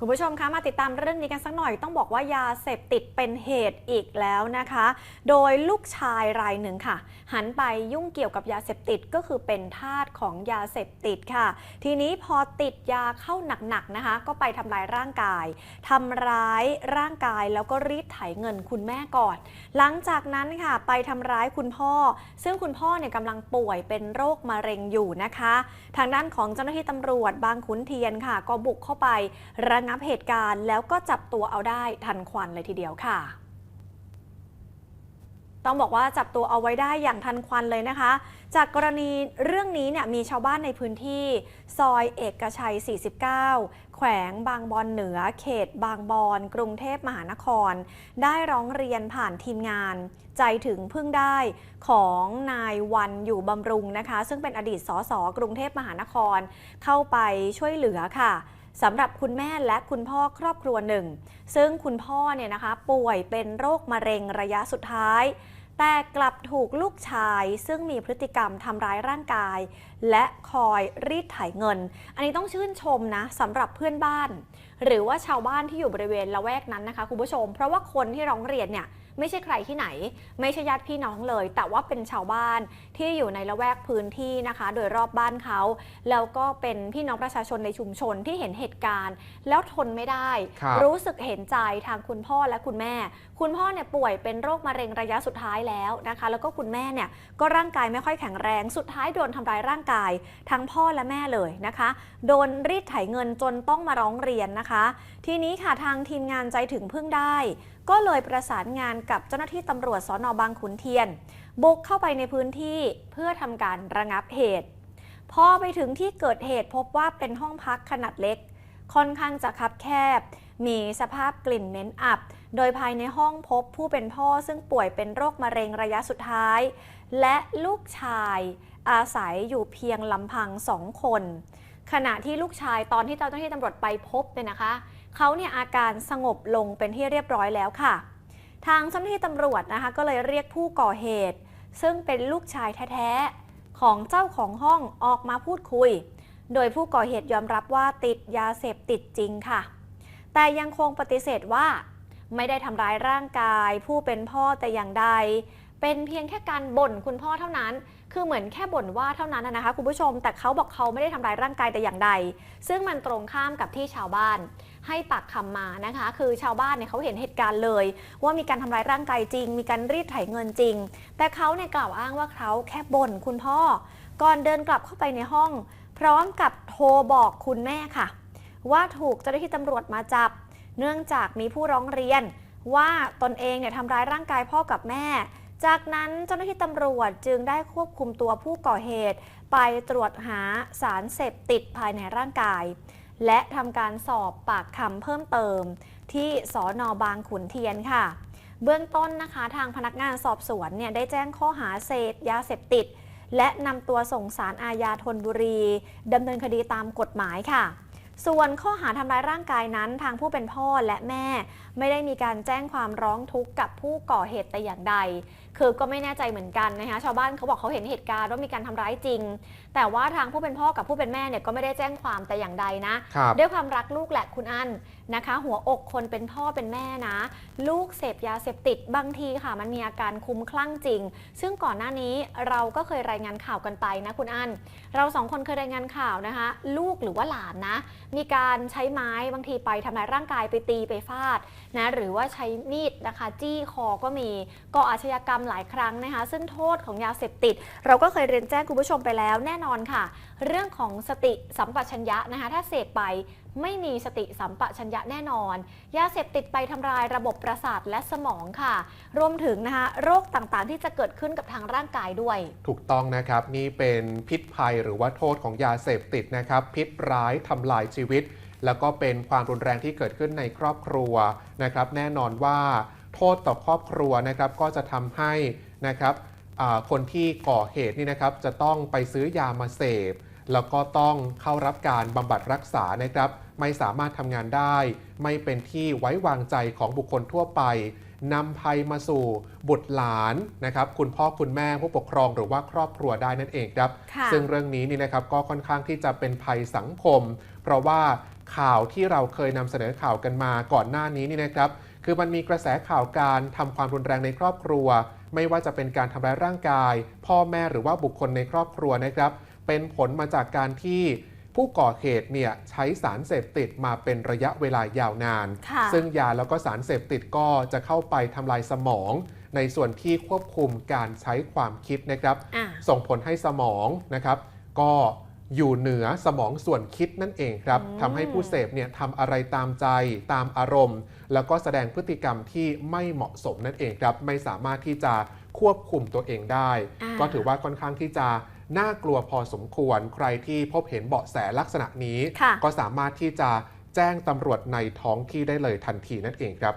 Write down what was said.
คุณผู้ชมคะมาติดตามเรื่องนี้กันสักหน่อยต้องบอกว่ายาเสพติดเป็นเหตุอีกแล้วนะคะ โดยลูกชายรายหนึ่งค่ะ หันไปยุ่งเกี่ยวกับยาเสพติดก็คือเป็นทาสของยาเสพติดค่ะ ทีนี้พอติดยาเข้าหนักๆนะคะ ก็ไปทำร้ายร่างกายทำร้ายร่างกายแล้วก็รีดไถเงินคุณแม่ก่อน หลังจากนั้นค่ะ ไปทำร้ายคุณพ่อ ซึ่งคุณพ่อเนี่ยกำลังป่วยเป็นโรคมะเร็งอยู่นะคะ ทางด้านของเจ้าหน้าที่ตำรวจบางขุนเทียนค่ะ ก็บุกเข้าไประงับเหตุการณ์ แล้วก็จับตัวเอาได้ทันควันเลยทีเดียวค่ะต้องบอกว่าจับตัวเอาไว้ได้อย่างทันควันเลยนะคะ จากกรณีเรื่องนี้เนี่ยมีชาวบ้านในพื้นที่ ซอยเอกชัย 49 แขวงบางบอนเหนือ เขตบางบอน กรุงเทพมหานคร ได้ร้องเรียนผ่านทีมงาน ใจถึงพึ่งได้ของนายวันอยู่บำรุงนะคะ ซึ่งเป็นอดีตสสกรุงเทพมหานคร เข้าไปช่วยเหลือค่ะสำหรับคุณแม่และคุณพ่อครอบครัวหนึ่ง ซึ่งคุณพ่อเนี่ยนะคะป่วยเป็นโรคมะเร็งระยะสุดท้าย แต่กลับถูกลูกชายซึ่งมีพฤติกรรมทำร้ายร่างกาย และคอยรีดไถเงิน อันนี้ต้องชื่นชมนะสำหรับเพื่อนบ้าน หรือว่าชาวบ้านที่อยู่บริเวณละแวกนั้นนะคะคุณผู้ชม เพราะว่าคนที่ร้องเรียนเนี่ย ไม่ใช่ใครที่ไหน ไม่ใช่ญาติพี่น้องเลย แต่ว่าเป็นชาวบ้านที่อยู่ในละแวกพื้นที่นะคะ โดยรอบบ้านเขา แล้วก็เป็นพี่น้องประชาชนในชุมชนที่เห็นเหตุการณ์ แล้วทนไม่ได้ครับรู้สึกเห็นใจทางคุณพ่อและคุณแม่ คุณพ่อเนี่ยป่วยเป็นโรคมะเร็งระยะสุดท้ายแล้วนะคะ แล้วก็คุณแม่เนี่ยก็ร่างกายไม่ค่อยแข็งแรงสุดท้ายโดนทำร้ายร่างกายทั้งพ่อและแม่เลยนะคะ โดนรีดไถเงินจนต้องมาร้องเรียนนะคะ ทีนี้ค่ะทางทีมงานใจถึงพึ่งได้ ก็เลยประสานงานกับเจ้าหน้าที่ตำรวจสอนอบางขุนเทียน บุกเข้าไปในพื้นที่เพื่อทำการระงับเหตุ พอไปถึงที่เกิดเหตุพบว่าเป็นห้องพักขนาดเล็ก ค่อนข้างจะคับแคบ มีสภาพกลิ่นเหม็นอับ โดยภายในห้องพบผู้เป็นพ่อซึ่งป่วยเป็นโรคมะเร็งระยะสุดท้าย และลูกชายอาศัยอยู่เพียงลำพังสองคน ขณะที่ลูกชายตอนที่เจ้าหน้าที่ตำรวจไปพบเนี่ยนะคะ เขาเนี่ยอาการสงบลงเป็นที่เรียบร้อยแล้วค่ะ ทางเจ้าหน้าที่ตำรวจนะคะ ก็เลยเรียกผู้ก่อเหตุ ซึ่งเป็นลูกชายแท้ๆ ของเจ้าของห้องออกมาพูดคุย โดยผู้ก่อเหตุยอมรับว่าติดยาเสพติดจริงค่ะ แต่ยังคงปฏิเสธว่า ไม่ได้ทำร้ายร่างกาย ผู้เป็นพ่อแต่อย่างใด เป็นเพียงแค่การบ่นคุณพ่อเท่านั้น คือเหมือนแค่บ่นว่าเท่านั้นนะคะคุณผู้ชม แต่เขาบอกเขาไม่ได้ทำร้ายร่างกายแต่อย่างใด ซึ่งมันตรงข้ามกับที่ชาวบ้าน ให้ปากคำมานะคะ คือชาวบ้านเนี่ยเขาเห็นเหตุการณ์เลย ว่ามีการทำร้ายร่างกายจริง มีการรีดไถเงินจริง แต่เขาเนี่ยกล่าวอ้างว่าเขาแค่บ่นคุณพ่อ ก่อนเดินกลับเข้าไปในห้อง พร้อมกับโทรบอกคุณแม่ค่ะ ว่าถูกเจ้าหน้าที่ตำรวจมาจับ เนื่องจากมีผู้ร้องเรียน ว่าตนเองเนี่ยทำร้ายร่างกายพ่อกับแม่ จากนั้นเจ้าหน้าที่ตำรวจจึงได้ควบคุมตัวผู้ก่อเหตุ ไปตรวจหาสารเสพติดภายในร่างกาย และทำการสอบปากคำเพิ่มเติม ที่สอนอบางขุนเทียนค่ะ เบื้องต้นนะคะทางพนักงานสอบสวนเนี่ยได้แจ้งข้อหาเสพยาเสพติด และนำตัวส่งสารอาญาธนบุรีดำเนินคดีตามกฎหมายค่ะ ส่วนข้อหาทำร้ายร่างกายนั้นทางผู้เป็นพ่อและแม่ ไม่ได้มีการแจ้งความร้องทุกข์กับผู้ก่อเหตุแต่อย่างใด คือก็ไม่แน่ใจเหมือนกันนะคะชาวบ้านเขาบอกเขาเห็นเหตุการณ์ว่ามีการทำร้ายจริง แต่ว่าทางผู้เป็นพ่อกับผู้เป็นแม่เนี่ยก็ไม่ได้แจ้งความแต่อย่างใดนะครับด้วยความรักลูกแหละคุณอันนะคะ หัวอกคนเป็นพ่อเป็นแม่นะ ลูกเสพยาเสพติดบางทีค่ะ มันมีอาการคุ้มคลั่งจริง ซึ่งก่อนหน้านี้เราก็เคยรายงานข่าวกันไปนะคุณอันเราสองคนเคยรายงานข่าวนะคะ ลูกหรือว่าหลานนะ มีการใช้ไม้บางทีไปทำร้ายร่างกายไปตีไปฟาดนะหรือว่าใช้มีดนะคะจี้คอก็มีก่ออาชญากรรมหลายครั้งนะคะ ซึ่งโทษของยาเสพติด เราก็เคยเรียนแจ้งคุณผู้ชมไปแล้วแน่นอนค่ะ เรื่องของสติสัมปชัญญะนะคะ ถ้าเสพไป ไม่มีสติสัมปชัญญะแน่นอน ยาเสพติดไปทำลายระบบประสาทและสมองค่ะ รวมถึงนะคะโรคต่างๆ ที่จะเกิดขึ้นกับทางร่างกายด้วย ถูกต้องนะครับ นี่เป็นพิษภัยหรือว่าโทษของยาเสพติดนะครับ พิษร้ายทำลายชีวิต แล้วก็เป็นความรุนแรงที่เกิดขึ้นในครอบครัวนะครับ แน่นอนว่าโทษต่อครอบครัวนะครับก็จะทำให้นะครับคนที่ก่อเหตุนี่นะครับจะต้องไปซื้อยามาเสพ แล้วก็ต้องเข้ารับการบำบัดรักษานะครับ ไม่สามารถทำงานได้ ไม่เป็นที่ไว้วางใจของบุคคลทั่วไปนำภัยมาสู่บุตรหลานนะครับคุณพ่อคุณแม่ผู้ปกครองหรือว่าครอบครัวได้นั่นเองครับค่ะซึ่งเรื่องนี้นี่นะครับก็ค่อนข้างที่จะเป็นภัยสังคม เพราะว่าข่าวที่เราเคยนำเสนอข่าวกันมาก่อนหน้านี้นี่นะครับ คือมันมีกระแสข่าวการทำความรุนแรงในครอบครัว ไม่ว่าจะเป็นการทำร้ายร่างกาย พ่อแม่หรือว่าบุคคลในครอบครัวนะครับ เป็นผลมาจากการที่ผู้ก่อเหตุเนี่ยใช้สารเสพติดมาเป็นระยะเวลายาวนานค่ะซึ่งยาแล้วก็สารเสพติดก็จะเข้าไปทำลายสมอง ในส่วนที่ควบคุมการใช้ความคิดนะครับอะส่งผลให้สมองนะครับ ก็อยู่เหนือสมองส่วนคิดนั่นเองครับอืมทำให้ผู้เสพเนี่ยทำอะไรตามใจตามอารมณ์ แล้วก็แสดงพฤติกรรมที่ไม่เหมาะสมนั่นเองครับ ไม่สามารถที่จะควบคุมตัวเองได้อ่าก็ถือว่าค่อนข้างที่จะ น่ากลัวพอสมควร ใครที่พบเห็นเบาะแสลักษณะนี้ค่ะก็สามารถที่จะแจ้งตำรวจในท้องที่ได้เลยทันทีนั่นเองครับ